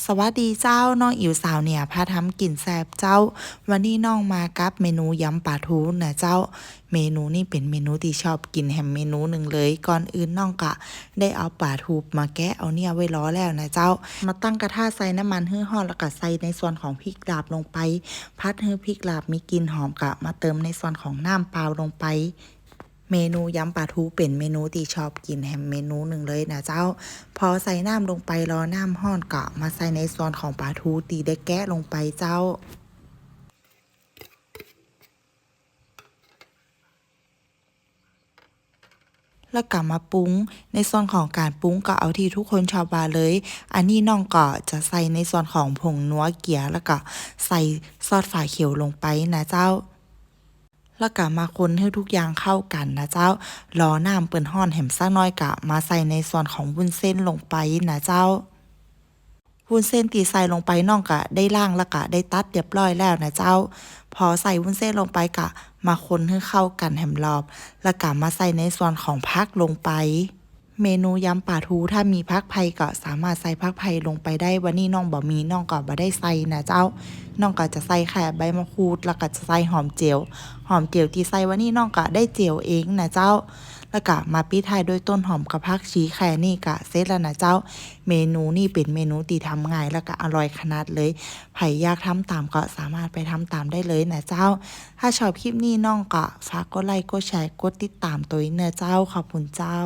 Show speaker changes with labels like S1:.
S1: สวัสดีเจ้าน้องอิ๋วสาวเนี่ยพาทำกลิ่นแซบเจ้า วันนี้น้องมากับเมนูยำปลาทูนะเจ้า เมนูนี่เป็นเมนูที่ชอบกินแฮมเมนูหนึ่งเลย ก่อนอื่นน้องกะ ได้เอาปลาทูมาแกะเอาเนี่ยไว้ล้อแล้วนะเจ้า มาตั้งกระทะใส่น้ำมันให้ร้อแล้วก็ใส่ในส่วนของพริกลาบลงไป พัดให้พริกลาบมีกลิ่นหอมกะ มาเติมในส่วนของน้ำเปล่าลงไป เมนูยำปลาทูเป็นเมนูที่ชอบกินแฮมเมนูหนึ่งเลยนะเจ้า พอใส่น้ำลงไปรอน้ำห้อนกะมาใส่ในส่วนของปลาทูตีได้แกะลงไปเจ้าแล้วกลับมาปรุง ในส่วนของการปรุงก็เอาที่ทุกคนชอบว่าเลย อันนี้น้องก็จะใส่ในส่วนของผงนัวเกี๊ยแล้วก็ใส่ซอสฝาเขียวลงไปนะเจ้า แล้วก็มาคนให้ทุกอย่างเข้ากันนะเจ้ารอน้ำเปิ้นห่อนแหมสักน้อยกะมาใส่ในส่วนของวุ้นเส้นลงไปนะเจ้าวุ้นเส้นตีใส่ลงไปน้องกะได้ล่างแล้วกะได้ตัดเรียบร้อยแล้วนะเจ้า พอใส่วุ้นเส้นลงไปกะ มาคนให้เข้ากันแหมรอบ แล้วกะมาใส่ในส่วนของพักลงไป เมนูยำปลาทูถ้ามีผักไผ่ก็สามารถใส่ผักไผ่ลงไปได้วันนี้น้องบ่มีน้องก็บ่ได้ใส่นะเจ้า น้องก็จะใส่แค่ใบมะกรูด แล้วก็จะใส่หอมเจียว หอมเจียวที่ใส่วันนี้น้องก็ได้เจียวเองนะเจ้า แล้วก็มาปิดท้ายด้วยต้นหอมกับผักชีแค่นี้ก็เสร็จแล้วนะเจ้า เมนูนี่เป็นเมนูที่ทำง่ายแล้วก็อร่อยขนาดเลยใครอยากทำตามก็สามารถไปทำตามได้เลยนะเจ้า ถ้าชอบคลิปนี้น้องก็ฝากกดไลค์กดแชร์กดติดตามตัวเองเนอเจ้าขอบคุณเจ้า